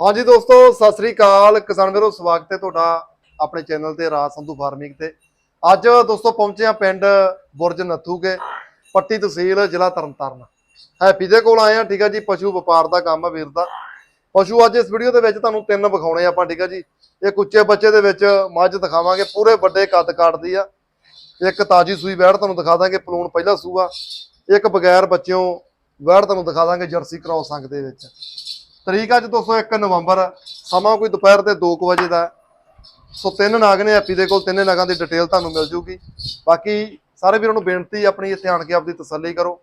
ਹਾਂਜੀ ਦੋਸਤੋ, ਸਤਿ ਸ੍ਰੀ ਅਕਾਲ। ਕਿਸਾਨ ਵੀਰੋ, ਸਵਾਗਤ ਹੈ ਤੁਹਾਡਾ ਆਪਣੇ ਚੈਨਲ ਤੇ ਰਾਜ ਸੰਧੂ ਫਾਰਮਿੰਗ ਤੇ। ਅੱਜ ਦੋਸਤੋ, ਪਹੁੰਚੇ ਆ ਪਿੰਡ ਬੁਰਜ ਨੱਥੂਕੇ ਪੱਟੀ ਤਹਿਸੀਲ ਜ਼ਿਲ੍ਹਾ ਤਰਨਤਾਰਨ। ਹੈਪੀ ਦੇ ਕੋਲ ਆਏ ਆ ਠੀਕ ਆ ਜੀ, ਪਸ਼ੂ ਵਪਾਰ ਦਾ ਕੰਮ ਆ ਵੀਰ ਦਾ। ਪਸ਼ੂ ਅੱਜ ਇਸ ਵੀਡੀਓ ਦੇ ਵਿੱਚ ਤੁਹਾਨੂੰ ਤਿੰਨ ਵਿਖਾਉਣੇ ਆ ਆਪਾਂ, ਠੀਕ ਆ ਜੀ। ਇੱਕ ਉੱਚੇ ਬੱਚੇ ਦੇ ਵਿੱਚ ਮੱਝ ਦਿਖਾਵਾਂਗੇ, ਪੂਰੇ ਵੱਡੇ ਕੱਦ ਕਾਟਦੀ ਆ। ਇੱਕ ਤਾਜੀ ਸੂਈ ਵੈੜ ਤੁਹਾਨੂੰ ਦਿਖਾ ਦਾਂਗੇ, ਪਲੂਣ ਪਹਿਲਾ ਸੂਆ। ਇੱਕ ਬਗੈਰ ਬੱਚਿਓਂ ਵੈੜ ਤੁਹਾਨੂੰ ਦਿਖਾ ਦਾਂਗੇ, ਜਰਸੀ ਕ੍ਰਾਸ ਸੰਗ ਦੇ ਵਿੱਚ। ਤਰੀਕ ਅੱਜ ਦੋਸਤੋ 1 ਨਵੰਬਰ ਸਮਾਂ ਕੋਈ ਦੁਪਹਿਰ ਦੇ 2 ਵਜੇ ਦਾ ਸੋ ਤਿੰਨ ਨਾਗ ਨੇ ਹੈਪੀ ਦੇ ਕੋਲ ਤਿੰਨੇ ਨਾਗਾਂ ਦੀ ਡਿਟੇਲ ਤੁਹਾਨੂੰ ਮਿਲ ਜੂਗੀ। ਬਾਕੀ ਸਾਰੇ ਵੀਰਾਂ ਨੂੰ ਬੇਨਤੀ ਆਪਣੀ ਇੱਥੇ ਆਣ ਕੇ ਆਪਦੀ ਤਸੱਲੀ ਕਰੋ।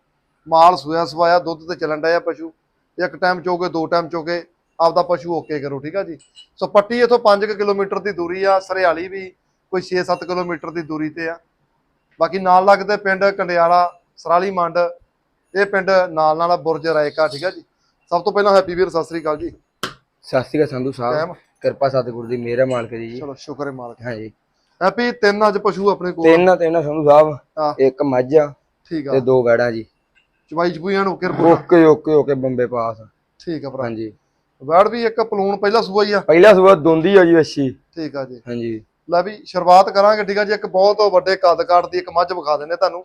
ਮਾਲ ਸੂਇਆ ਸਵਾਇਆ, ਦੁੱਧ ਤੇ ਚੱਲਣ ਡਿਆ ਪਸ਼ੂ। ਇੱਕ ਟਾਈਮ ਚੋਗੇ, ਦੋ ਟਾਈਮ ਚੋਗੇ, ਆਪਦਾ ਪਸ਼ੂ ਓਕੇ ਕਰੋ, ਠੀਕ ਆ ਜੀ? ਸੋ ਪੱਟੀ ਇਥੋਂ 5 ਕਿਲੋਮੀਟਰ ਦੀ ਦੂਰੀ ਆ, ਸਰਿਆਲੀ ਵੀ ਕੋਈ 6-7 ਕਿਲੋਮੀਟਰ ਦੀ ਦੂਰੀ ਤੇ ਆ। ਬਾਕੀ ਨਾਲ ਲੱਗਦੇ ਪਿੰਡ ਕੰਡਿਆਲਾ, ਸਰਾਲੀ ਮੰਡ, ਇਹ ਪਿੰਡ ਨਾਲ ਨਾਲ ਬੁਰਜ ਰਾਇਕਾ ਠੀਕ ਆ ਜੀ? ਸਭ ਤੋਂ ਪਹਿਲਾਂ ਹੈਪੀ ਵੀਰ ਸਤਿ ਸ੍ਰੀ ਅਕਾਲ ਜੀ। ਸਤਿ ਸ਼੍ਰੀ ਅਕਾਲ ਸੰਧੂ ਸਾਹਿਬ। ਕਿਰਪਾ ਸਤਿਗੁਰੂ ਦੀ ਮਿਹਰ ਮਾਲਕ ਦੀ ਜੀ। ਚਲੋ ਸ਼ੁਕਰ ਹੈ ਮਾਲਕ। ਹਾਂਜੀ। ਹੈਪੀ ਤਿੰਨ ਅੱਜ ਪਸ਼ੂ ਆਪਣੇ ਕੋਲ। ਤਿੰਨ ਤਿੰਨ ਸੰਧੂ। ਸਾਹਿਬ। ਇੱਕ ਮੱਝ ਆ ਠੀਕ ਤੇ ਆ ਦੋ ਵੈੜਾਂ ਜੀ। ਚਵਾਈ ਚਪੂਈਆਂ ਨੂੰ ਕਿਰ ਪੂਰਾ ਓਕੇ ਓਕੇ ਓਕੇ ਬੰਬੇ ਪਾਸ। ਠੀਕ ਆ ਭਰਾ। ਹਾਂਜੀ। ਵੈੜ ਵੀ ਇੱਕ ਪਲੂਣ ਪਹਿਲਾ ਸੂਆ ਹੀ ਆ। ਪਹਿਲਾ ਸੂਆ ਦੋਂਦੀ ਆ ਜੀ ਅੱਛੀ। ਠੀਕ ਆ ਜੀ। ਹਾਂਜੀ। ਲੈ ਵੀ ਸ਼ੁਰੂਆਤ ਕਰਾਂਗੇ ਠੀਕ ਆ ਜੀ। ਇੱਕ ਬਹੁਤ ਵੱਡੇ ਕੱਦ ਦੀ ਇੱਕ ਮੱਝ ਵਿਖਾ ਦਿੰਨੇ ਤੁਹਾਨੂੰ।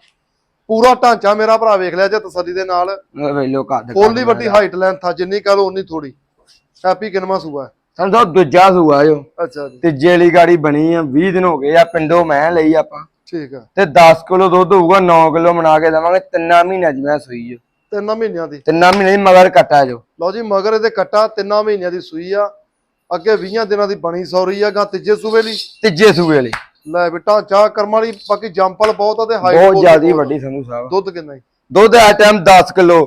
ਪੂਰਾ ਢਾਂਚਾ ਮੇਰਾ ਭਰਾ ਵੇਖ ਲਿਆ ਜੇ ਤਸੱਲੀ ਦੇ ਨਾਲ। ਵੇਲੋ ਕੱਦ ਫੁੱਲੀ ਵੱਡੀ ਹਾਈਟ ਲੈਂਥ ਆ ਜਿੰਨੀ ਕਹ ਲੋ ਉਨੀ ਥੋੜੀ ਹੈਪੀ ਕਿਨਮਾ ਸੂਆ ਸਾਹਿਬ ਦੂਜਾ ਸੂਆ ਜੋ ਅੱਛਾ ਜੀ। ਤੀਜੇ ਵਾਲੀ ਗਾੜੀ ਬਣੀ ਆ 20 ਦਿਨ ਹੋ ਗਏ ਆ ਪਿੰਡੋਂ ਮੈਂ ਲਈ ਆਪਾਂ। ਠੀਕ ਆ। ਤੇ 10 ਕਿਲੋ ਦੁੱਧ ਹੋਊਗਾ 9 ਕਿਲੋ ਬਣਾ ਕੇ ਦੇਵਾਂਗੇ ਤਿੰਨਾਂ ਮਹੀਨਿਆਂ ਦੀ ਮੈਂ ਸੂਈ ਜੋ ਤਿੰਨਾਂ ਮਹੀਨਿਆਂ ਦੀ? ਤਿੰਨਾਂ ਮਹੀਨੇ ਦੀ ਮਗਰ ਕੱਟਾ ਜੋ। ਲਓ ਜੀ ਮਗਰ ਇਹਦੇ ਕੱਟਾ ਤਿੰਨਾਂ ਮਹੀਨਿਆਂ ਦੀ ਸੂਈ ਆ। ਅੱਗੇ 20 ਦਿਨਾਂ ਦੀ ਬਣੀ ਸੌਰੀ ਆ ਗਾ ਤੀਜੇ ਸੂਬੇ ਲਈ। ਤੀਜੇ ਸੂਏ ਵਾਲੀ ਲੈ ਵੀ ਢਾਂਚਾ ਕਰਮ ਵਾਲੀ ਬਾਕੀ ਜੰਪਲ ਬਹੁਤ ਆ ਤੇ ਹਾਈਟ ਬਹੁਤ ਜ਼ਿਆਦੀ ਵੱਡੀ ਸੰਧੂ ਸਾਹਿਬ। ਦੁੱਧ ਕਿੰਨਾ ਹੀ ਦੁੱਧ ਆ ਟਾਈਮ 10 ਕਿਲੋ।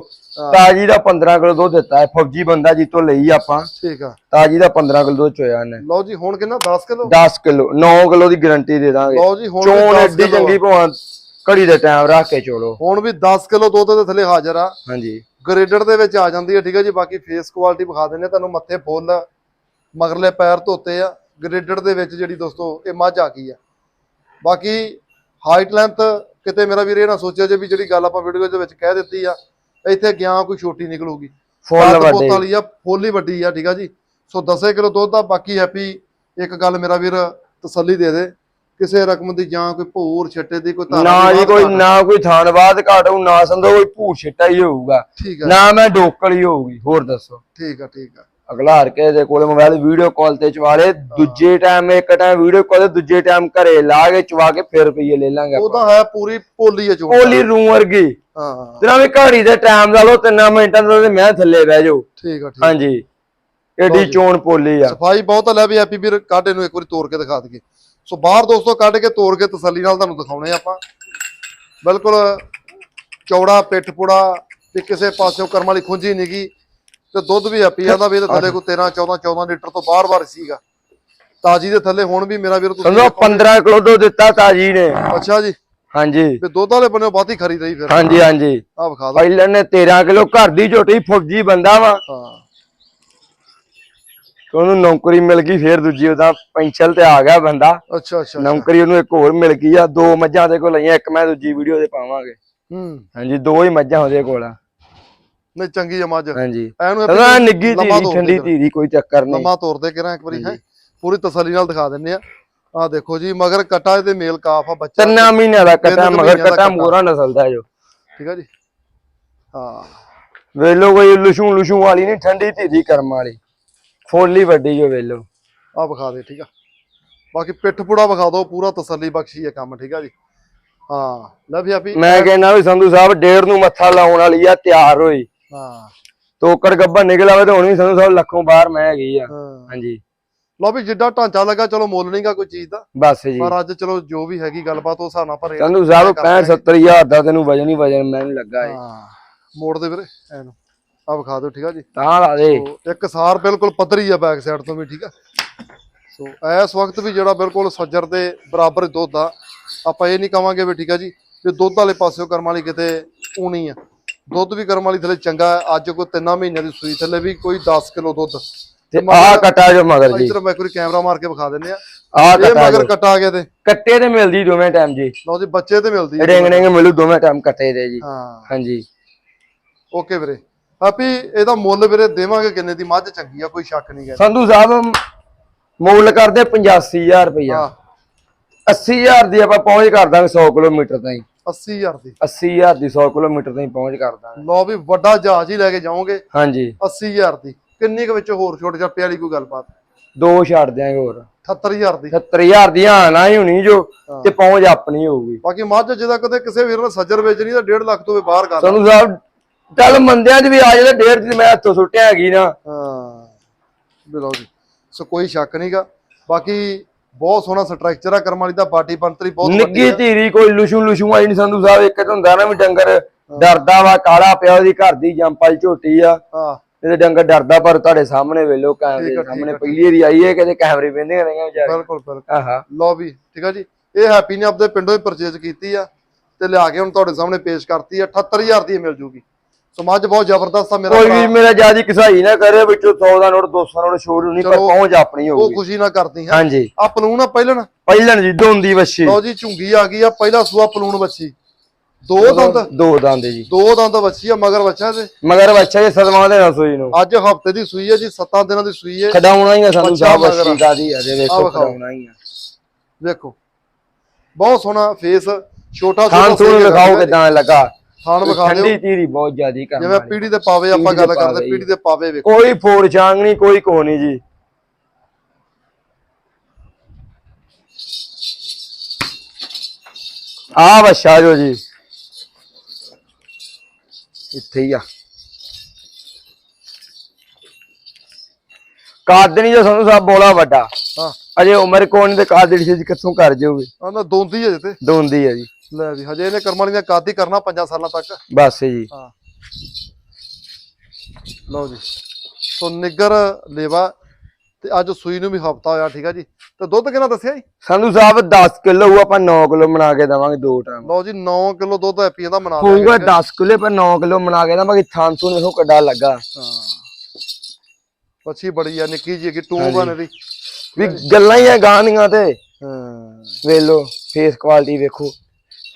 ਤਾਜੀ ਦਾ 15 ਕਿਲੋ ਦੁੱਧ ਦਿੱਤਾ ਹੈ। ਫੌਜੀ ਬੰਦਾ ਜਿੱਤੋਂ ਲਈ ਆਪਾਂ। ਠੀਕ ਆ। ਤਾਜੀ ਦਾ 15 ਕਿਲੋ ਦੁੱਧ ਚੋਇਆ ਇਹਨੇ। ਲਓ ਜੀ ਹੁਣ ਕਿੰਨਾ? 10 ਕਿਲੋ? 10 ਕਿਲੋ। 9 ਕਿਲੋ ਦੀ ਗਾਰੰਟੀ ਦੇ ਦਾਂਗੇ। ਲਓ ਜੀ ਹੁਣ ਚੋਣ 10 ਐਡੀ ਚੰਗੀ ਭਾਵਾਂ ਘੜੀ ਦੇ ਟਾਈਮ ਰੱਖ ਕੇ ਚੋਲੋ। ਹੁਣ ਵੀ 10 ਕਿਲੋ ਦੁੱਧ ਦੇ ਥੱਲੇ ਹਾਜ਼ਰ ਆ। ਹਾਂਜੀ। ਗ੍ਰੇਡਰ ਦੇ ਵਿੱਚ ਆ ਜਾਂਦੀ ਹੈ ਠੀਕ ਹੈ ਜੀ? ਬਾਕੀ ਫੇਸ ਕੁਆਲਿਟੀ ਵਿਖਾ ਦਿੰਨੇ ਤੁਹਾਨੂੰ ਮੱਥੇ ਫੁੱਲ ਮਗਰਲੇ ਪੈਰ ਧੋਤੇ ਆ। ਗ੍ਰੇਡਰ ਦੇ ਵਿੱਚ ਜਿਹੜੀ ਦੋਸਤੋ ਇਹ ਮੱਝ ਆ ਗਈ ਆ। ਬਾਕੀ ਹਾਈਟ ਲੈਂਥ ਕਿਤੇ ਮੇਰਾ ਵੀਰ ਇਹ ਨਾ ਸੋਚਿਆ ਜੇ ਵੀ ਜਿਹੜੀ ਗੱਲ ਆਪਾਂ ਵੀਡੀਓ ਦੇ ਵਿੱਚ ਕਹਿ ਦਿੱਤੀ ਆ ਇੱਥੇ ਗਿਆ ਕੋਈ ਛੋਟੀ ਨਿਕਲੂਗੀ। ਫੁੱਲ ਵੱਡੇ। ਵਾਲੀ ਆ ਫੁੱਲ ਹੀ ਵੱਡੀ ਆ ਠੀਕ ਆ ਜੀ। ਸੋ 10 ਕਿਲੋ ਦੁੱਧ ਆ ਬਾਕੀ ਹੈਪੀ ਇੱਕ ਗੱਲ ਮੇਰਾ ਵੀਰ ਤਸੱਲੀ ਦੇ ਦੇ। ਕਿਸੇ ਰਕਮ ਦੀ ਜਾਂ ਕੋਈ ਭੂਰ ਛੱਟੇ ਦੀ ਕੋਈ ਨਾ ਦੀ ਜੀ ਕੋਈ। ਨਾ ਕੋਈ ਥਾਨਵਾਦ ਘਾਟੂ ਨਾ ਸੰਦੋ ਕੋਈ ਭੂਰ ਛਿੱਟਾ ਹੀ ਹੋਊਗਾ। ਠੀਕ ਆ ਨਾ ਮੈਂ ਡੋਕਲ ਹੀ ਹੋਊਗੀ। ਹੋਰ ਦੱਸੋ। ਠੀਕ ਆ ਠੀਕ ਆ। ਅਗਲਾ ਹਰ ਕੇ ਦੇ ਕੋਲੇ ਮੋਬਾਈਲ ਵੀਡੀਓ ਕਾਲ ਤੇ ਚਵਾਲੇ ਦੂਜੇ ਟਾਈਮ ਇੱਕ ਟਾਈਮ ਵੀਡੀਓ ਕਾਲ ਦੂਜੇ ਟਾਈਮ ਘਰੇ ਲਾ ਕੇ ਚਵਾ ਕੇ ਫਿਰ ਰੁਪਈਏ ਲੈ ਲਾਂਗੇ ਉਹ ਤਾਂ ਹੈ ਪੂਰੀ ਪੋਲੀ ਆ ਚੋਂ ਕੋਲੀ ਰੂ ਵਰਗੀ। ਹਾਂ। ਤੇਰਾ ਵੀ ਘੜੀ ਦੇ ਟਾਈਮ ਲਾ ਲਓ ਤਿੰਨਾਂ ਮਿੰਟਾਂ ਦਾ ਤੇ ਮੈਂ ਥੱਲੇ ਬਹਿ ਜਾਓ ਠੀਕ ਆ ਠੀਕ। ਹਾਂਜੀ। ਏਡੀ। ਚੋਣ ਪੋਲੀ ਆ। ਸਫ਼ਾਈ ਬਹੁਤ ਲੈ ਵੀ ਹੈਪੀ ਵੀਰ ਕੱਢ ਇਹਨੂੰ ਇੱਕ ਵਾਰੀ ਤੋੜ ਕੇ ਦਿਖਾ ਦਈਏ। ਸੋ ਬਾਹਰ ਦੋਸਤੋ ਕੱਢ ਕੇ ਤੋੜ ਕੇ ਤਸੱਲੀ ਨਾਲ ਤੁਹਾਨੂੰ ਦਿਖਾਉਣੇ ਆਪਾਂ। ਬਿਲਕੁਲ ਚੌੜਾ ਪਿੱਠ ਪੁੜਾ ਤੇ ਕਿਸੇ ਪਾਸਿਓਂ ਕਰਮ ਵਾਲੀ ਖੁੰਝੀ ਨਹੀਂਗੀ ਤੇ ਦੁੱਧ ਵੀ ਹੈਪੀ ਆਂਦਾ ਵੀ ਇਹਦੇ ਥੱਲੇ ਕੋਈ 13 14 14 ਲੀਟਰ ਤੋਂ ਬਾਹਰ-ਬਾਹਰ ਸੀਗਾ। ਤਾਜੀ ਦੇ ਥੱਲੇ ਹੁਣ ਵੀ ਮੇਰਾ ਵੀਰ ਤੁਸੀਂ ਸਮਝੋ 15 ਕਿਲੋ ਦੁੱਧ ਦਿੱਤਾ ਤਾਜੀ ਨੇ। ਅੱਛਾ ਜੀ। ਹਾਂਜੀ। ਤੇ ਦੁੱਧ ਵਾਲੇ ਬੰਨੇ ਬਾਤੀ ਖਰੀ ਰਹੀ ਫਿਰ। ਹਾਂਜੀ ਹਾਂਜੀ। ਆ ਵਿਖਾ ਦੋ ਪਹਿਲਾਂ ਨੇ 13 ਕਿਲੋ ਘਰ ਦੀ ਝੋਟੀ ਫੌਜੀ ਬੰਦਾ ਵਾ। ਹਾਂ। ਉਹਨੂੰ ਨੌਕਰੀ ਮਿਲ ਗਈ ਫੇਰ ਦੂਜੀ ਉਹਦਾ ਪੈਨਸ਼ਨ ਤੇ ਆ ਗਿਆ ਬੰਦਾ। ਅੱਛਾ ਅੱਛਾ ਨੌਕਰੀ ਉਹਨੂੰ ਇੱਕ ਹੋਰ ਮਿਲ ਗਈ ਆ। ਦੋ ਮੱਝਾਂ ਦੇ ਕੋਲ ਲਈਆਂ ਇੱਕ ਮੈਂ ਦੂਜੀ ਵੀਡੀਓ ਤੇ ਪਾਵਾਂਗੇ। ਹੂੰ। ਹਾਂਜੀ ਦੋ ਹੀ ਮੱਝਾਂ ਉਹਦੇ ਕੋਲ ਆ। ਨਹੀਂ ਚੰਗੀ ਆ ਮੱਝ। ਹਾਂਜੀ। ਐਨੂੰ ਉਹਦਾ ਨਿੱਗੀ ਧੀਰੀ ਠੰਡੀ ਦੇ ਧੀਰੀ ਕੋਈ ਚੱਕਰ ਨਹੀਂ। ਲੰਮਾ ਤੋੜ ਦੇ ਕਿਰਾਂ ਇੱਕ ਵਾਰੀ ਹੈ। ਪੂਰੀ ਤਸੱਲੀ ਨਾਲ ਦਿਖਾ ਦਿੰਨੇ ਆ। ਆ ਦੇਖੋ ਜੀ ਮਗਰ ਕਟਾ ਇਹਦੇ ਮੇਲ ਕਾਫ ਆ ਬੱਚਾ। ਤਿੰਨਾਂ ਮਹੀਨਿਆਂ ਦਾ ਕੱਟਾ ਮਗਰ ਦਾ ਕੱਟਾ। ਮੋਰਾ ਨਸਲ ਦਾ ਜੋ। ਠੀਕ ਆ ਜੀ। ਹਾਂ। ਵੇਲੋ ਕੋਈ ਲੁਸ਼ੂ ਲੁਸ਼ੂ ਵਾਲੀ ਨਹੀਂ ਠੰਡੀ ਧੀਰੀ ਕਰਮ ਵਾਲੀ। ਫੋਲੀ ਵੱਡੀ ਜੋ ਵੇਲੋ। ਆ ਵਿਖਾ ਦੇ ਠੀਕ ਆ। ਬਾਕੀ ਪਿੱਠ ਪੁੜਾ ਵਿਖਾ ਦਿਓ ਪੂਰਾ ਤਸੱਲੀ ਬਖਸ਼ੀ ਹੈ ਕੰਮ ਠੀਕ ਆ ਜੀ। ਹਾਂ। ਲੈ ਵੀ ਆਪੀ ਮੈਂ ਕਹਿੰਦਾ ਵੀ ਸੰਧੂ ਸਾਹਿਬ ਡੇਢ ਨੂੰ ਮੱਥਾ ਲਾਉਣ ਵਾਲੀ ਆ ਤਿਆਰ ਹੋਈ। ਹਾਂ। ਤੋਕੜ ਗੱਬਾ ਨਿਕਲ ਆਵੇ ਤੇ ਹੁਣ ਵੀ ਸੰਧੂ ਸਾਹਿਬ ਲੱਖੋਂ ਬਾਹਰ ਮੈਂ ਹੈਗੀ ਆ। ਹਾਂ। ਹਾਂਜੀ। ਲਓ ਵੀ ਜਿੱਡਾ ਢਾਂਚਾ ਲੱਗਾ ਚਲੋ ਮੁੱਲ ਨਹੀਂਗਾ ਕੋਈ ਚੀਜ਼ ਦਾ। ਬਸ ਜੀ। ਪਰ ਅੱਜ ਚਲੋ ਜੋ ਵੀ ਹੈਗੀ ਗੱਲਬਾਤ ਉਹ ਹਿਸਾਬ ਨਾਲ ਭਰੇ ਸੰਧੂ ਸਾਹਿਬ 65 70 ਹਜ਼ਾਰ ਦਾ ਤੈਨੂੰ ਵਜਨ ਹੀ ਵਜਨ ਮੈਨੂੰ ਲੱਗਾ ਏ। ਹਾਂ। ਮੋੜ ਦੇ ਵੀਰੇ ਐਨੂੰ। ਆ ਵਿਖਾ ਦਿਓ ਠੀਕ ਆ ਜੀ। ਤਾਂ ਲਾ ਦੇ। ਸੋ ਇੱਕ ਸਾਰ ਬਿਲਕੁਲ ਪੱਧਰੀ ਆ ਬੈਕ ਸਾਈਡ ਤੋਂ ਵੀ ਠੀਕ ਆ। ਸੋ ਇਸ ਵਕਤ ਵੀ ਜਿਹੜਾ ਬਿਲਕੁਲ ਸੱਜਰ ਦੇ ਬਰਾਬਰ ਦੁੱਧ ਆ ਆਪਾਂ ਇਹ ਨਹੀਂ ਕਵਾਂਗੇ ਵੀ ਠੀਕ ਆ ਜੀ ਵੀ ਦੁੱਧ ਵਾਲੇ ਪਾਸਿਓਂ ਕਰਮ ਵਾਲੀ ਕਿਤੇ ਊਣੀ ਆ। ਦੁੱਧ ਵੀ ਕਰਮ ਵਾਲੀ ਥੱਲੇ ਚੰਗਾ ਹੈ। ਅੱਜ ਕੋਈ ਤਿੰਨਾਂ ਮਹੀਨਿਆਂ ਦੀ ਸੂਈ ਥੱਲੇ ਵੀ ਕੋਈ 10 ਕਿਲੋ ਦੁੱਧ। ਤੇ ਆਹ ਕਟਾ ਜੋ ਮਗਰ ਜੀ। ਇਧਰ ਮੈਂ ਵਾਰੀ ਕੈਮਰਾ ਮਾਰ ਕੇ ਵਿਖਾ ਦਿੰਦੇ ਆ ਆਹ ਇਹ ਕਟਾ ਮਗਰ ਜੋ। ਕੱਟਾ ਗਿਆ ਤੇ। ਕੱਟੇ ਤੇ ਮਿਲਦੀ ਦੋਵੇਂ ਟਾਈਮ ਜੀ। ਲਓ ਜੀ ਬੱਚੇ ਤੇ ਮਿਲਦੀ। ਡਿੰਗ ਡਿੰਗ ਮਿਲੂ ਦੋਵੇਂ ਟਾਈਮ ਕੱਟੇ ਦੇ ਜੀ। ਹਾਂ। ਹਾਂਜੀ। ਓਕੇ ਵੀਰੇ। ਹੈਪੀ ਇਹਦਾ ਮੁੱਲ ਵੀਰੇ ਦੇਵਾਂਗੇ ਕਿੰਨੇ ਦੀ? ਮੱਝ ਚੰਗੀ ਆ ਕੋਈ ਸ਼ੱਕ ਨਹੀਂ ਗਾ। ਸੰਧੂ ਸਾਹਿਬ ਮੁੱਲ ਕਰਦੇ 85000 ਰੁਪਇਆ ਹਾਂ। 80000 ਦੀ ਆਪਾਂ ਪਹੁੰਚ ਕਰ ਦਾਂਗੇ 100 ਕਿਲੋਮੀਟਰ ਤਾਈਂ। 80000 ਦੀ। 80000 ਦੀ 100 ਕਿਲੋਮੀਟਰ ਤਾਈਂ ਪਹੁੰਚ ਕਰ ਦਾਂਗੇ ਲਓ ਵੀ ਵੱਡਾ ਜਹਾਜ਼ ਹੀ ਲੈ ਕੇ ਜਾਓਗੇ। ਹਾਂਜੀ। 80000 ਦੀ। ਕਿੰਨੀ ਕੁ ਵਿੱਚ ਹੋਰ ਛੋਟੇ ਛਾਪੇ ਵਾਲੀ ਕੋਈ ਗੱਲਬਾਤ? ਦੋ ਛੱਡ ਦਿਆਂਗੇ ਹੋਰ। 78000 ਦੀ। 70000 ਦੀ ਆਣਾ ਹੀ ਹੋਣੀ ਜੋ ਤੇ ਪਹੁੰਚ ਆਪਣੀ ਹੋਊਗੀ। ਬਾਕੀ ਮੱਝ ਜਿਹਦਾ ਕਦੇ ਕਿਸੇ ਵੀਰ ਨੇ ਸੱਜਰ ਵੇਚਣੀ ਤਾਂ 1.5 ਲੱਖ ਤੋਂ ਵੀ ਬਾਹਰ ਕਰ ਸੰਧੂ ਸਾਹਿਬ ਚੱਲ ਮੰਦਿਆਂ 'ਚ ਵੀ ਆ ਜਾਵੇ ਡੇਢ ਦੀ ਮੈਂ ਹੱਥੋਂ ਸੁੱਟਿਆ ਹੈਗੀ ਨਾ। ਹਾਂ। ਬਿਲੋ ਜੀ ਸੋ ਕੋਈ ਸ਼ੱਕ ਨਹੀਂਗਾ ਬਾਕੀ ਬਹੁਤ ਸੋਹਣਾ ਸਟਰਕਚਰ ਆ ਕਰਮ ਵਾਲੀ ਦਾ ਬਾਟੀ ਪੰਤਰੀ ਬਹੁਤ ਨਿੱਗੀ ਧੀਰੀ ਕੋਈ ਲੁਸ਼ੂ ਲੁਸ਼ੂ ਆਈ ਨਹੀਂ ਸੰਧੂ ਸਾਹਿਬ ਇੱਕ ਤਾਂ ਹੁੰਦਾ ਨਾ ਵੀ ਡੰਗਰ ਡਰਦਾ ਵਾ ਕਾਲਾ ਪਿਆ ਉਹਦੀ ਘਰ ਦੀ ਜੰਪਾਲ ਝੋਟੀ ਆ। ਹਾਂ। ਇਹਦੇ ਡੰਗਰ ਡਰਦਾ ਪਰ ਤੁਹਾਡੇ ਸਾਹਮਣੇ ਵੇਲੋ ਕੈਮਰੇ ਸਾਹਮਣੇ ਪਹਿਲੀ ਵਾਰੀ ਆਈ ਹੈ ਕਦੇ ਕੈਮਰੇ ਵੇਂਦੇ ਰਹੀਆਂ ਵਿਚਾਰੇ। ਬਿਲਕੁਲ ਬਿਲਕੁਲ। ਆਹਾ ਲਓ ਵੀ ਠੀਕ ਆ ਜੀ। ਇਹ ਹੈਪੀ ਨੇ ਆਪਦੇ ਪਿੰਡੋਂ ਹੀ ਪਰਚੇਜ਼ ਕੀਤੀ ਆ ਤੇ ਲਿਆ ਕੇ ਹੁਣ ਤੁਹਾਡੇ ਸਾਹਮਣੇ ਪੇਸ਼ ਕਰਤੀ ਆ 78000 ਦੀ ਮਿਲ ਜੂਗੀ। ਸੋ ਮੱਝ ਬਹੁਤ ਜ਼ਬਰਦਸਤ ਆ ਮੇਰਾ ਕੋਈ ਵੀ ਮੇਰਾ ਜਿਆਦੀ ਕਸਾਈ ਨਾ ਕਰੇ ਵਿੱਚੋਂ 100 ਦਾ ਨੋਟ 200 ਦਾ ਨੋਟ ਛੋੜ ਨਹੀਂ ਪਰ ਪਹੁੰਚ ਆਪਣੀ ਉਹ ਹੋਊਗੀ। ਖੁਸ਼ੀ ਨਾ ਕਰਦੀ ਹੈ ਹਾਂਜੀ। ਆ ਪਲੂਣ ਆ ਪਹਿਲਣ? ਪਹਿਲਣ ਜੀ ਦੋਂਦੀ ਵੱਛੀ। ਲਓ ਜੀ ਝੁੰਗੀ ਆ ਗਈ ਆ ਪਹਿਲਾ ਸੂਆ ਪਲੂਣ ਬੱਚੀ ਦੋ ਦੰਦ? ਦੋ ਦੰਦ ਜੀ। ਦੋ ਦੰਦ ਬੱਚੀ ਆ ਮਗਰ ਬੱਚਾ ਤੇ ਮਗਰ ਬੱਚਾ ਜੀ ਸਦਮਾ ਦੇ ਰਸੋਈ ਨੂੰ। ਅੱਜ ਹਫ਼ਤੇ ਦੀ ਸੂਈ ਹੈ ਜੀ 7 ਦਿਨਾਂ ਦੀ ਸੂਈ ਹੈ ਖਡਾਉਣਾ ਹੀ ਆ ਸਾਨੂੰ ਮਗਰ। ਵੱਛੀ ਕਾਦੀ ਆ ਜੇ ਆਹ ਵੇਖੋ। ਖਡਾਉਣਾ ਹੀ ਆ। ਵੇਖੋ। ਬਹੁਤ ਸੋਹਣਾ ਫੇਸ ਛੋਟਾ ਖਾਨ ਸੂਈ ਸੂਨ ਹੈਗਾ ਲਿਖਾਓ ਜੀ। ਕਿਦਾਂ ਲੱਗਾ। ਥਾਣ ਵਿਖਾ ਠੰਡੀ ਦਿਓ। ਧੀਰੀ ਬਹੁਤ ਜ਼ਿਆਦੀ ਕਰਨ ਜਿਵੇਂ। ਪੀੜੀ ਦੇ ਪਾਵੇ ਆਪਾਂ ਗੱਲ ਕਰਦੇ ਪੀੜੀ ਦੇ ਪਾਵੇ ਵੇਖੋ। ਕੋਈ ਫੋੜ ਛਾਂਗ ਨਹੀਂ ਕੋਈ ਕੋ ਨਹੀਂ ਜੀ। ਆ ਬੱਛਾ ਜੋ। ਜੀ ਇੱਥੇ ਹੀ ਆ। ਕਾਦਣੀ ਜੋ ਸਾਨੂੰ ਸਭ ਬੋਲਾ ਵੱਡਾ। ਹਾਂ। ਅਜੇ ਉਮਰ ਕੋਣ ਦੇ ਕਾਦੜੀ ਸੀ ਕਿੱਥੋਂ ਕਰ ਜਾਓਗੇ ਆਂਦਾ ਦੋਂਦੀ ਹੈ ਜਿੱਤੇ ਦੋਂਦੀ ਹੈ ਜੀ। ਲੈ ਵੀ ਹਜੇ ਇਹਨੇ ਕਰਮਾਂ ਦੀਆਂ ਕਾਦੀ ਕਰਨਾ 5 ਸਾਲਾਂ ਤੱਕ। ਬਸ ਜੀ। ਹਾਂ। ਲਓ ਜੀ ਸੋ ਨਿੱਗਰ ਲੇਵਾ ਤੇ ਅੱਜ ਸੂਈ ਨੂੰ ਵੀ ਹਫਤਾ ਹੋਇਆ ਠੀਕ ਆ ਜੀ। ਤੇ ਦੁੱਧ ਕਿੰਨਾ ਦੱਸਿਆ ਜੀ? ਸਾਨੂੰ ਸਾਹਿਬ 10 ਕਿਲੋ ਹੋਊ ਆਪਾਂ 9 ਕਿਲੋ ਬਣਾ ਕੇ ਦੇਵਾਂਗੇ ਦੋ ਟਾਈਮ ਲਓ ਜੀ 9 ਕਿਲੋ ਦੁੱਧ ਐਪੀਆਂ ਦਾ ਬਣਾ ਹੋਊਗਾ 10 ਕਿਲੋ ਪਰ 9 ਕਿਲੋ ਬਣਾ ਕੇ ਦੇਵਾਂਗੇ ਥਾਂ ਤੋਂ ਦੇਖੋ ਕੱਡਾ ਲੱਗਾ। ਹਾਂ। ਬੱਚੀ ਬੜੀ ਆ ਨਿੱਕੀ ਜੀ ਹੈਗੀ ਟੂਬ ਆ ਦੀ ਵੀ ਗੱਲਾਂ ਹੀ ਆ ਗਾਣੀਆਂ ਤੇ। ਹਾਂ। ਵੇਖ ਲੋ ਫੇਸ ਕੁਆਲਿਟੀ ਵੇਖੋ।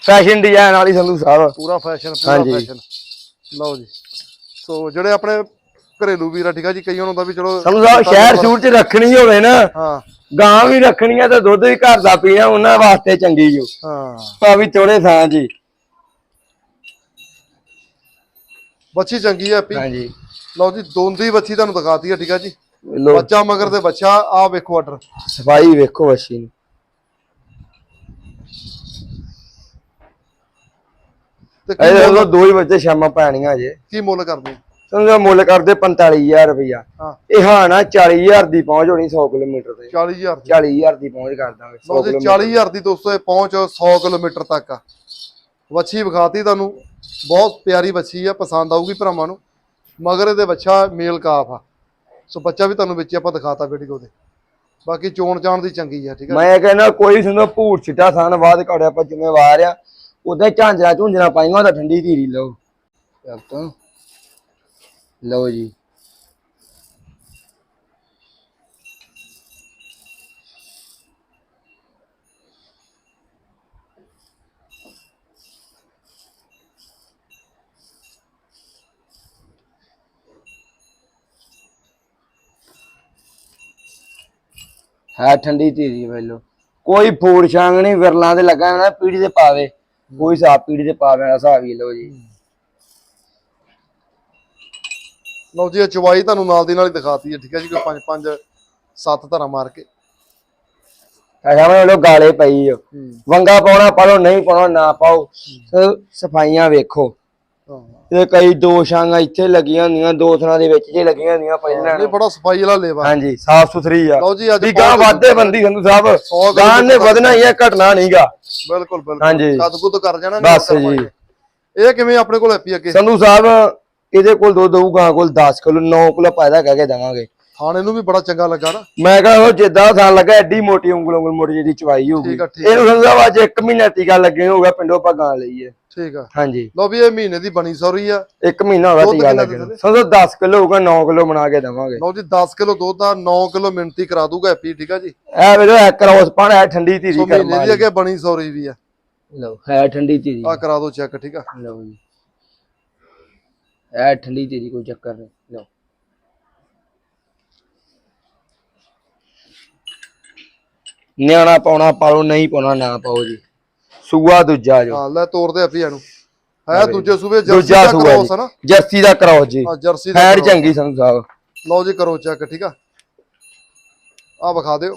ਫੈਸ਼ਨ ਡਿਜ਼ਾਈਨ ਵਾਲੀ ਸੰਧੂ ਸਾਹਿਬ ਪੂਰਾ ਫੈਸ਼ਨ ਪੂਰਾ ਹਾਂਜੀ। ਫੈਸ਼ਨ। ਲਓ ਜੀ। ਸੋ ਜਿਹੜੇ ਆਪਣੇ ਘਰੇਲੂ ਵੀਰ ਆ ਠੀਕ ਆ ਜੀ ਕਈਆਂ ਨੂੰ ਹੁੰਦਾ ਵੀ ਚਲੋ ਸੰਧੂ ਸਾਹਿਬ ਸ਼ਹਿਰ ਸ਼ੂਰ ਚ ਰੱਖਣੀ ਹੋਵੇ ਨਾ ਹਾਂ। ਗਾਂ ਵੀ ਰੱਖਣੀ ਆ ਤੇ ਦੁੱਧ ਵੀ ਘਰ ਦਾ ਪੀਣਾ ਉਹਨਾਂ ਵਾਸਤੇ ਚੰਗੀ ਜੋ। ਹਾਂ। ਭਾਵੇਂ ਥੋੜੇ ਥਾਂ ਜੀ। ਬੱਚੀ ਚੰਗੀ ਆ ਐਪੀ ਹਾਂਜੀ। ਲਓ ਜੀ ਦੋਂਦੀ ਬੱਚੀ ਤੁਹਾਨੂੰ ਦਿਖਾਤੀ ਆ ਠੀਕ ਆ ਜੀ। ਲੋ ਬੱਚਾ ਮਗਰ ਦੇ ਬੱਚਾ ਆ ਵੇਖੋ ਆਰਡਰ ਸਫ਼ਾਈ ਵੇਖੋ ਵਸ਼ੀ ਨੂੰ। ਤੇ ਕੀ ਇਹਦੇ ਮੁੱਲ- ਕੋਲ ਦੋ ਹੀ ਬੱਚੇ ਸ਼ਾਮਾਂ ਪੈਣੀਆਂ ਜੇ ਕੀ ਮੁੱਲ ਕਰਦੇ? ਸਮਝੋ ਮੁੱਲ ਕਰਦੇ 45000 ਰੁਪਇਆ ਹਾਂ। ਇਹ ਹਾਣਾ 40000 ਦੀ ਪਹੁੰਚ ਹੋਣੀ 100 ਕਿਲੋਮੀਟਰ ਤੇ। 40000 ਦੀ? 40000 ਦੀ ਪਹੁੰਚ ਕਰ ਦਾਂਗੇ 100 ਲਓ ਜੀ ਕਿਲੋਮੀਟਰ। 40000 ਦੀ ਦੋਸਤੋ ਇਹ ਪਹੁੰਚ 100 ਕਿਲੋਮੀਟਰ ਤੱਕ ਆ। ਵੱਛੀ ਵਿਖਾਤੀ ਤੁਹਾਨੂੰ। ਬਹੁਤ ਪਿਆਰੀ ਵੱਛੀ ਆ ਪਸੰਦ ਆਊਗੀ ਭਰਾਵਾਂ ਨੂੰ। ਮਗਰ ਇਹਦੇ ਬੱਚਾ ਮੇਲ ਕਾਫ ਆ। ਸੋ ਬੱਚਾ ਵੀ ਤੁਹਾਨੂੰ ਵਿੱਚ ਆਪਾਂ ਦਿਖਾਤਾ ਵੀਡੀਓ ਦੇ। ਬਾਕੀ ਚੋਣ ਚਾਣ ਦੀ ਚੰਗੀ ਆ ਠੀਕ ਆ? ਮੈਂ ਕਹਿੰਦਾ ਕੋਈ ਸੁਣੋ ਭੂਟ ਛਿੱਟਾ ਥਾਨ ਬਾਅਦ ਘੜਿਆ ਆਪਾਂ ਜ਼ਿੰਮੇਵਾਰ ਆ। ਉਦਾਂ ਝਾਂਜਰਾ ਝੁੰਜਰਾ ਪਾਈਆਂ, ਉਹਦਾ ਠੰਡੀ ਧੀਰੀ ਲਓ। ਚੱਲ ਤਾਂ। ਲਓ ਜੀ। ਹੈ ਠੰਡੀ ਧੀਰੀ ਵੇਲੋ ਕੋਈ ਫੂੜ ਛਾਂਗ ਨਹੀਂ, ਵਿਰਲਾਂ ਦੇ ਲੱਗਾ ਨਾ, ਪੀੜੀ ਦੇ ਪਾਵੇ। ਕੋਈ ਸਾਹ ਪੀੜੀ ਦੇ ਪਾਵੇ ਵਾਲਾ ਹਿਸਾਬ ਹੀ ਲਓ ਜੀ। ਲਓ ਜੀ ਇਹ ਚਵਾਈ ਤੁਹਾਨੂੰ ਨਾਲ ਦੀ ਨਾਲ ਹੀ ਦਿਖਾਤੀ ਹੈ ਠੀਕ ਹੈ ਜੀ ਕੋਈ 5 5 7 ਧਾਰਾਂ ਮਾਰ ਕੇ। ਅਸਾਂ ਵੇਲੋ ਗਾਲੇ ਪਈ ਵੰਗਾ ਪਾਉਣਾ ਪਾਲੋ ਨਹੀਂ ਪਾਉਣਾ ਨਾ ਪਾਓ। ਸਫਾਈਆਂ ਵੇਖੋ। ਤੇ ਕਈ ਦੋ ਛਾਂਗਾਂ ਇੱਥੇ ਲੱਗੀਆਂ ਹੁੰਦੀਆਂ ਦੋ ਥਣਾ ਦੇ ਵਿੱਚ ਜੇ ਲੱਗੀਆਂ ਹੁੰਦੀਆਂ ਪਹਿਲਾਂ ਇਹ ਬੜਾ ਸਫ਼ਾਈ ਵਾਲਾ ਲੇਵਾ। ਹਾਂਜੀ ਸਾਫ਼ ਸੁਥਰੀ ਆ। ਲਓ ਜੀ ਅੱਜ ਗਾਂ ਵਾਧੇ ਬੰਦੀ ਸੰਧੂ ਸਾਹਿਬ। ਗਾਂ ਨੇ ਵਧਣਾ ਹੀ ਆ ਘਟਣਾ ਨਹੀਂਗਾ ਬਿਲਕੁਲ ਬਿਲਕੁਲ। ਹਾਂਜੀ। ਕਦਗੁੱਦ ਕਰ ਜਾਣਾ ਬਸ ਜੀ। ਇਹ। ਕਿਵੇਂ ਆਪਣੇ ਕੋਲ ਐਪੀ ਅੱਗੇ? ਸੰਧੂ ਸਾਹਿਬ ਇਹਦੇ ਕੋਲ ਦੁੱਧ ਹੋਊ ਗਾਂ ਕੋਲ 10 ਕਿਲੋ 9 ਕਿਲੋ ਪੈਦਾ ਕਹਿ ਕੇ ਦੇਵਾਂਗੇ। ਖਾਣੇ ਨੂੰ ਵੀ ਬੜਾ ਚੰਗਾ ਲੱਗਾ ਨਾ। ਮੈਂ ਕਹਾਂ ਉਹ ਜਿੱਦਾਂ ਥਾਂ ਲੱਗਾ ਐਡੀ ਮੋਟੀ ਉਂਗਲ ਉਂਗਲ ਮੋਟੀ ਜਿਹੜੀ ਚਵਾਈ ਹੋਊਗੀ ਠੀਕ ਆ, ਠੀਕ ਆ। ਇਹਨੂੰ ਸੰਧੂ ਸਾਹਿਬ ਅੱਜ 1 ਮਹੀਨਾ ਟੀਕਾ ਲੱਗੇ ਹੋਊਗਾ ਪਿੰਡੋਂ ਆਪਾਂ ਗਾਂ ਲਈ ਹੈ ਠੀਕ ਆ। ਹਾਂਜੀ। ਲਓ ਵੀ ਇਹ ਮਹੀਨੇ ਦੀ ਬਣੀ ਸੌਰੀ ਆ। 1 ਮਹੀਨਾ ਹੋਗਾ ਦੁੱਧ ਟੀਕਾ ਕਿੰਨਾ ਲੱਗੇ ਨੂੰ। ਸੰਧੂ 10 ਕਿਲੋ ਹੋਊਗਾ 9 ਕਿਲੋ ਬਣਾ ਕੇ ਦੇਵਾਂਗੇ। ਲਓ ਜੀ 10 ਕਿਲੋ ਦੁੱਧ ਦਾ 9 ਕਿਲੋ ਮਿੰਤੀ ਕਰਾ ਦੂਗਾ ਐਪੀ ਠੀਕ ਆ ਜੀ? ਇਹ ਵੇਲੋ ਹੈ ਕਰੋਸ ਪਾਣ ਹੈ ਠੰਡੀ ਧੀਰੀ ਸੋ ਕਰਮਾ ਮਹੀਨੇ ਦੀ ਅੱਗੇ ਬਣੀ ਸੌਰੀ ਵੀ ਆ। ਲਓ ਹੈ ਠੰਡੀ ਧੀਰੀ। ਆ ਕਰਾ ਦਿਓ ਚੈੱਕ ਠੀਕ ਆ? ਲਓ ਜੀ। ਐ ਠੰਡੀ ਤੇਰੀ ਕੋਈ ਚੱਕਰ ਨਹੀਂ। ਲਓ। ਨਿਆਣਾ ਪਾਉਣਾ ਪਾਲੋ ਨਹੀਂ ਪਾਉਣਾ ਨਾ ਪਾਓ ਜੀ। ਸੂਆ ਦੂਜਾ ਜੋ। ਹਾਂ ਲੈ ਤੋਰਦੇ ਆਪੀ ਇਹਨੂੰ। ਹੈ ਦੂਜੇ ਸੂਬੇ ਜਰਸੀ ਦਾ ਕ੍ਰੋਸ ਹੈ ਨਾ? ਜਰਸੀ ਦਾ ਕਰਾਓ ਜੀ। ਹਾਂ ਜਰਸੀ ਦਾ ਖੈਰ cross। ਚੰਗੀ ਸੰਧੂ ਸਾਹਿਬ। ਲਓ ਜੀ ਕਰੋ ਚੈੱਕ ਠੀਕ ਆ? ਆ ਵਿਖਾ ਦਿਓ।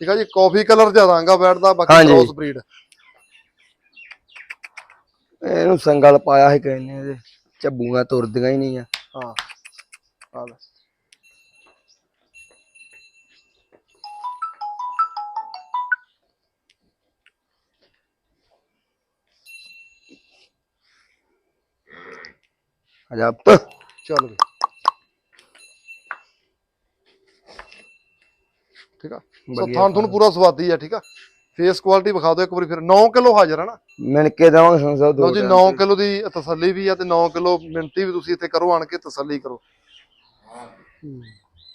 ਠੀਕ ਆ ਜੀ ਕਾਫੀ ਕਲਰ ਜ਼ਿਆਦਾ ਰੰਗਾ ਬੈਠਦਾ ਬਾਕੀ। ਕ੍ਰੋਸ ਬਰੀਡ ਇਹਨੂੰ ਸੰਗਲ ਪਾਇਆ ਹੈ ਕਹਿੰਨੇ ਇਹਦੇ ਝੱਬੂਆਂ ਤੁਰਦੀਆਂ ਹੀ ਨਹੀਂ ਆ। ਹਾਂ ਆ ਪੁੱਤ ਚੱਲ ਵੀ। ਠੀਕ ਆ? ਸੋ ਵਧੀਆ ਥਾਂ ਤੁਹਾਨੂੰ ਪੂਰਾ ਸਵਾਦੀ ਆ ਠੀਕ ਆ? ਫੇਸ ਕੁਆਲਿਟੀ ਵਿਖਾ ਦਿਓ ਇੱਕ ਵਾਰੀ ਫਿਰ। 9 ਕਿਲੋ ਹਾਜ਼ਰ ਹੈ ਨਾ? ਮਿਣ ਕੇ ਦਵਾਂਗੇ ਸੰਧੂ ਸਾਹਿਬ ਦੋ ਲਓ ਜੀ ਟਾਈਮ 9 ਕਿਲੋ ਦੀ ਤਸੱਲੀ ਵੀ ਆ ਤੇ 9 ਕਿਲੋ ਮਿੰਟੀ ਵੀ ਤੁਸੀਂ ਇੱਥੇ ਕਰੋ ਆਣ ਕੇ ਤਸੱਲੀ ਕਰੋ।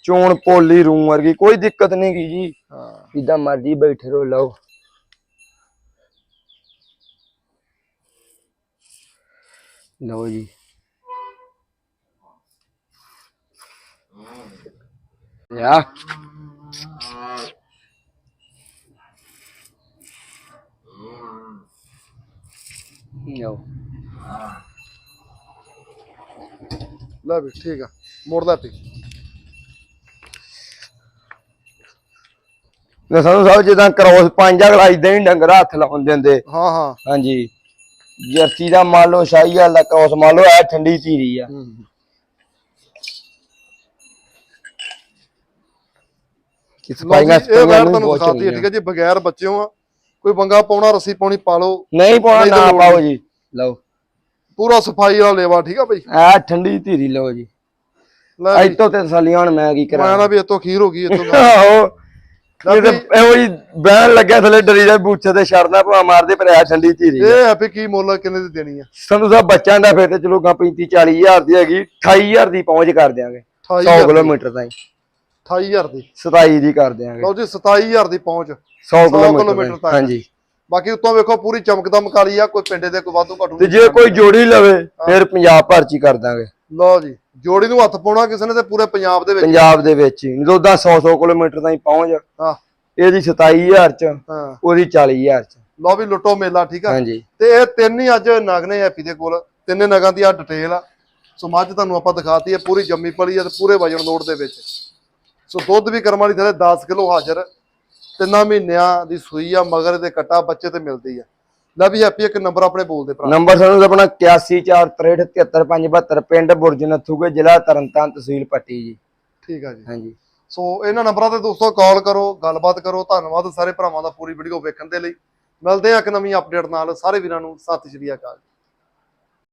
ਚੋਣ ਪੋਲੀ ਰੂਮ ਵਰਗੀ ਕੋਈ ਦਿੱਕਤ ਨਹੀਂ ਕੀ ਜੀ। ਹਾਂ। ਜਿੱਦਾਂ ਮਰਜ਼ੀ ਬੈਠੇ ਰਹੋ ਲਓ। ਲਓ ਜੀ। ਯਾ ਲਓ ਲੈ ਵੀ ਠੀਕ ਆ। ਮੋੜ ਲੈ ਪੀ। ਨੇ ਸਾਨੂੰ ਸਾਹਿਬ ਜਿੱਦਾਂ ਕ੍ਰੋਸ ਪੰਜ ਅਗਲਾ ਇਦਾਂ ਹੀ ਡੰਗਰ ਹੱਥ ਲਾਉਣ ਦਿੰਦੇ। ਹਾਂ ਹਾਂ। ਹਾਂਜੀ। ਜਰਸੀ ਦਾ ਮੰਨ ਲਓ ਸ਼ਾਹੀ ਵਾਲਾ ਕ੍ਰੋਸ ਮੰਨ ਲਓ ਇਹ ਠੰਡੀ ਧੀਰੀ ਆ। ਹੂੰ। ਕਿ ਜੀ ਸਪਾਈਆਂ ਇਹ ਸਪਾਈਆਂ ਵੈਰ ਨੂੰ ਤੁਹਾਨੂੰ ਬਹੁਤ ਦਿਖਾਤੀ ਹੈ ਚੰਗੀਆਂ। ਠੀਕ ਹੈ ਜੀ ਬਗੈਰ ਬੱਚਿਓ ਆ। ਕੋਈ ਬੰਗਾ ਪਾਉਣਾ ਰੱਸੀ ਪਾਉਣੀ ਪਾ ਲਓ। ਨਹੀਂ ਪਾਉਣਾ ਨਾ ਪਾਓ। ਜੀ। ਲਓ। ਪੂਰਾ ਸਫ਼ਾਈ ਵਾਲਾ ਲੇਵਾ ਠੀਕ ਆ ਬਈ ਆ ਠੰਡੀ ਧੀਰੀ ਲਓ ਜੀ। ਅੱਜ ਤੋਂ ਤੇ ਤਸੱਲੀਆਂ ਹੁਣ ਮੈਂ ਕੀ ਮੈਂ ਕਰਾਂ ਨਾ ਵੀ ਇਤੋਂ ਖੀਰ ਹੋ ਗਈ ਇਤੋਂ ਆਹੋ। ਇਹ ਇਹੋ ਜੀ ਬਹਿਣ ਲੱਗਿਆ ਥੱਲੇ ਡਰੀ ਦਾ ਬੂਥੇ ਤੇ ਛੜਨਾ ਭਾ ਮਾਰਦੇ ਪਰ ਆ ਠੰਡੀ ਧੀਰੀ ਇਹ ਵੀ ਕੀ ਮੁੱਲ ਕਿੰਨੇ ਦੀ ਦੇਣੀ ਆ? ਸਾਨੂੰ ਸਾਹਿਬ ਬੱਚਿਆਂ ਦਾ ਫਿਰ ਤੇ ਚਲੋ ਗਾ 35 40 ਹਜ਼ਾਰ ਦੀ ਹੈਗੀ 28000 ਦੀ ਪਹੁੰਚ ਕਰ ਦਿਆਂਗੇ। 100 28000 ਕਿਲੋਮੀਟਰ ਤਾਈਂ। 28000 ਦੀ। 27 ਦੀ ਕਰ ਦਿਆਂਗੇ। ਲਓ ਜੀ 27000 ਦੀ ਪਹੁੰਚ। 100 ਕਿਲੋਮੀਟਰ ਤੱਕ। ਹਾਂਜੀ। ਬਾਕੀ ਉੱਤੋਂ ਵੇਖੋ ਪੂਰੀ ਚਮਕਦਮ ਕਾਲੀ ਆ ਕੋਈ ਪਿੰਡੇ ਦੇ ਕੋਈ ਵਾਧੂ ਘਟੂ ਤੇ ਜੇ ਕੋਈ ਜੋੜੀ ਲਵੇ ਫਿਰ ਪੰਜਾਬ ਭਰ ਚ ਕਰ ਦਾਂਗੇ ਲਓ ਜੀ ਜੋੜੀ ਨੂੰ ਹੱਥ ਪਾਉਣਾ ਕਿਸੇ ਨੇ ਤੇ ਪੂਰੇ ਪੰਜਾਬ ਦੇ ਵਿੱਚ। ਪੰਜਾਬ ਦੇ ਵਿੱਚ ਹੀ। ਤਾਂ 100 100 ਕਿਲੋਮੀਟਰ ਤਾਈਂ ਪਹੁੰਚ ਹਾਂ। ਇਹਦੀ 27000 ਚ ਹਾਂ। ਉਹਦੀ 40000 ਚ। ਲਓ ਵੀ ਲੁੱਟੋ ਮੇਲਾ ਠੀਕ ਆ? ਹਾਂਜੀ। ਤੇ ਇਹ ਤਿੰਨ ਹੀ ਅੱਜ ਨਗ ਨੇ ਹੈਪੀ ਦੇ ਕੋਲ। ਤਿੰਨੇ ਨਗਾਂ ਦੀ ਆ ਡਿਟੇਲ ਆ। ਸੋ ਮੱਝ ਤੁਹਾਨੂੰ ਆਪਾਂ ਦਿਖਾਤੀ ਹੈ ਪੂਰੀ ਜੰਮੀ ਪਲੀ ਆ ਤੇ ਪੂਰੇ ਵਜਨ ਲੋਡ ਦੇ ਵਿੱਚ। ਸੋ ਦੁੱਧ ਵੀ ਕਰਮ ਵਾਲੀ ਥਲੇ 10 ਕਿਲੋ ਹਾਜ਼ਰ ਤਿੰਨਾਂ ਮਹੀਨਿਆਂ ਦੀ ਸੂਈ ਆ ਮਗਰ ਦੇ ਕਟਾ ਬੱਚੇ ਤੇ ਮਿਲਦੀ ਆ। ਲੈ ਵੀ ਹੈਪੀ ਇੱਕ ਨੰਬਰ ਆਪਣੇ ਬੋਲਦੇ ਭਰਾ। ਨੰਬਰ ਸਾਨੂੰ ਆਪਣਾ 8143673572 ਪਿੰਡ ਬੁਰਜ ਨੱਥੂਗੇ ਜ਼ਿਲ੍ਹਾ ਤਰਨਤਾਰਨ ਤਹਿਸੀਲ ਪੱਟੀ ਜੀ। ਠੀਕ ਆ ਜੀ। ਹਾਂਜੀ। ਸੋ ਇਹਨਾਂ ਨੰਬਰਾਂ ਤੇ ਦੋਸਤੋ ਕਾਲ ਕਰੋ ਗੱਲਬਾਤ ਕਰੋ ਧੰਨਵਾਦ ਸਾਰੇ ਭਰਾਵਾਂ ਦਾ ਪੂਰੀ ਵੀਡੀਓ ਵੇਖਣ ਦੇ ਲਈ। ਮਿਲਦੇ ਆ ਇੱਕ ਨਵੀਂ ਅਪਡੇਟ ਨਾਲ। ਸਾਰੇ ਵੀਰਾਂ ਨੂੰ ਸਤਿ ਸ਼੍ਰੀ ਅਕਾਲ।